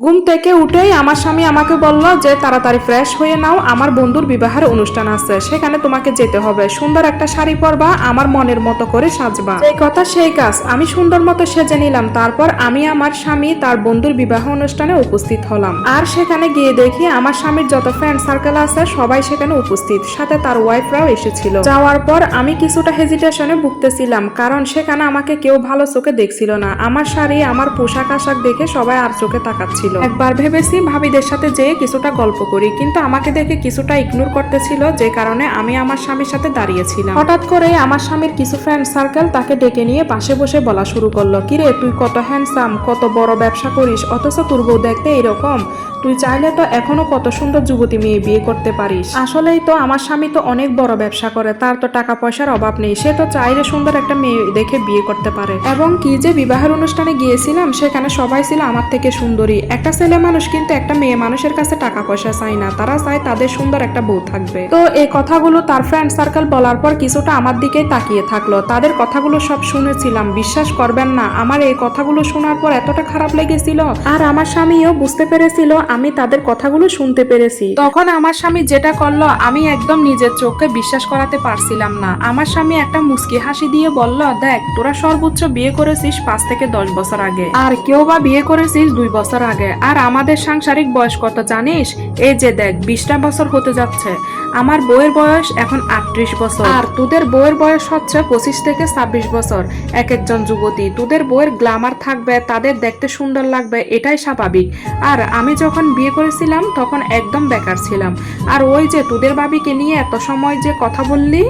ঘুম থেকে উঠেই আমার স্বামী আমাকে বলল যে, তাড়াতাড়ি ফ্রেশ হয়ে নাও, আমার বন্ধুর বিবাহের অনুষ্ঠান আছে, সেখানে তোমাকে যেতে হবে। সুন্দর একটা শাড়ি পরবা, আমার মনের মতো করে সাজবা। এই কথা সেই কাজ। আমি সুন্দর মতো সেজে নিলাম। তারপর আমি আমার স্বামী তার বন্ধুর বিবাহ অনুষ্ঠানে উপস্থিত হলাম। আর সেখানে গিয়ে দেখি আমার স্বামীর যত ফ্রেন্ড সার্কেল আছে, সবাই সেখানে উপস্থিত। সাথে তার ওয়াইফরাও এসেছিল। যাওয়ার পর আমি কিছুটা হেজিটেশনে ভুগতেছিলাম, কারণ সেখানে আমাকে কেউ ভালো চোখে দেখছিল না। আমার শাড়ি, আমার পোশাক আশাক দেখে সবাই আর চোখে তাকাচ্ছিল একবার ভেবেছি ভাবিদের সাথে যেয়ে কিছুটা গল্প করি, কিন্তু আমাকে দেখে কিছুটা ইগনোর করতেছিল যে কারণে আমি আমার স্বামীর সাথে দাঁড়িয়েছিলাম। হঠাৎ করে আমার স্বামীর কিছু ফ্রেন্ড সার্কেল তাকে ডেকে নিয়ে পাশে বসে বলা শুরু করল, কিরে, তুই কত হ্যান্ডসাম কত বড় ব্যবসা করিস, অথচ তোর বউ দেখতে এরকম। তুই চাইলে তো এখনও কত সুন্দর যুবতী মেয়ে বিয়ে করতে পারিস। আসলেই তো আমার স্বামী তো অনেক বড় ব্যবসা করে, তার তো টাকা পয়সার অভাব নেই, সে তো চাইলে সুন্দর একটা মেয়ে দেখে বিয়ে করতে পারে। এবং কি যে বিবাহের অনুষ্ঠানে গিয়েছিলাম, সেখানে সবাই ছিল আমার থেকে সুন্দরী। একটা ছেলে মানুষ কিন্তু একটা মেয়ে মানুষের কাছে টাকা পয়সা চায় না, তারা চায় তাদের সুন্দর একটা বউ থাকবে। তো এই কথাগুলো তার ফ্রেন্ড সার্কেল বলার পর কিছুটা আমার দিকেই তাকিয়ে থাকল। তাদের কথাগুলো সব শুনেছিলাম, বিশ্বাস করবেন না, আমার এই কথাগুলো শোনার পর এতটা খারাপ লেগেছিল। আর আমার স্বামীও বুঝতে পেরেছিল আমি তাদের কথাগুলো শুনতে পেরেছি। তখন আমার স্বামী যেটা করল, আমি একদম নিজের চোখে বিশ্বাস করাতে পারছিলাম না। আমার স্বামী একটা মুস্কি হাসি দিয়ে বলল, দেখ, তোরা সর্বোচ্চ বিয়ে করেছিস পাঁচ থেকে দশ বছর আগে। আর কেউ বা বিয়ে করেছিস দুই বছর আগে। আর আমাদের সাংসারিক বয়স কত জানিস? এই যে দেখ, বিশটা বছর হতে যাচ্ছে। আমার বউয়ের বয়স এখন আটত্রিশ বছর। আর তোদের বউয়ের বয়স হচ্ছে পঁচিশ থেকে ছাব্বিশ বছর। এক একজন যুবতী, তোদের বউয়ের গ্লামার থাকবে, তাদের দেখতে সুন্দর লাগবে, এটাই স্বাভাবিক। আর আমি যখন বিয়ে করেছিলাম, তখন একদম বেকার ছিলাম। আর ওই যে তোদের বাবিকে নিয়ে এত সময় যে কথা বললি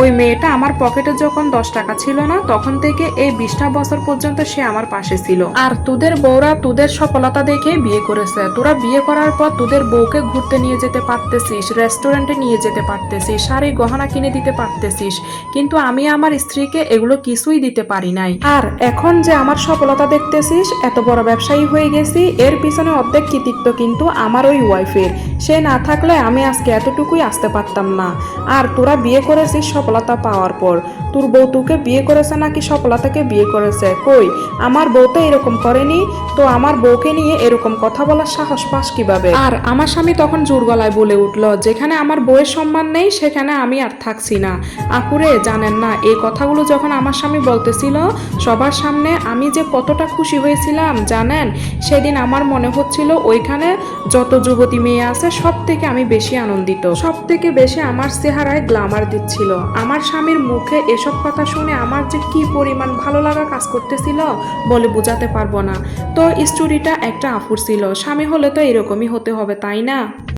ওই মেয়েটা আমার পকেটে যখন দশ টাকা ছিল না, তখন থেকে এই বিশটা বছর পর্যন্ত সে আমার পাশে ছিল। আর তোদের বউরা তোদের সফলতা দেখে বিয়ে করেছে। তোরা বিয়ে করার পর তোদের বউকে ঘুরতে নিয়ে যেতে পারতেছিস, রেস্টুরেন্টে নিয়ে যেতে পারতেছিস, শাড়ি, গহনা কিনে দিতে পারতেছিস। কিন্তু আমি আমার স্ত্রীকে এগুলো কিছুই দিতে পারি নাই। আর এখন যে আমার সফলতা দেখতেছিস, এত বড় ব্যবসায়ী হয়ে গেছি, এর পিছনে অর্ধেক কৃতিত্ব কিন্তু আমার ওই ওয়াইফের সে না থাকলে আমি আজকে এতটুকুই আসতে পারতাম না। আর তোরা বিয়ে করেছিস সফলতা পাওয়ার পর। তোর বউ তোকে বিয়ে করেছে নাকি সফলতাকে বিয়ে করেছে? কই? আমার বউ তো এরকম করেনি। তো আমার বউকে নিয়ে এরকম কথা বলার সাহস পাস কীভাবে? আর আমার স্বামী তখন জোর গলায় বলে উঠল, যেখানে আমার বউয়ের সম্মান নেই, সেখানে আমি আর থাকছি না। আপুরে, জানেন না এই কথাগুলো যখন আমার স্বামী বলতেছিল, সবার সামনে আমি যে কতটা খুশি হয়েছিলাম, জানেন? সেদিন আমার মনে হচ্ছিল ওইখানে যত যুবতী মেয়ে আছে সব থেকে আমি বেশি আনন্দিত। সব থেকে বেশি আমার চেহারায় গ্লামার দিচ্ছিল। আমার স্বামীর মুখে এসব কথা শুনে আমার যে কি পরিমাণ ভালো লাগা কাজ করতেছিল বলে বোঝাতে পারব না। তো স্টোরিটা একটা আফুর ছিল। স্বামী হলে তো এরকমই হতে হবে, তাই না?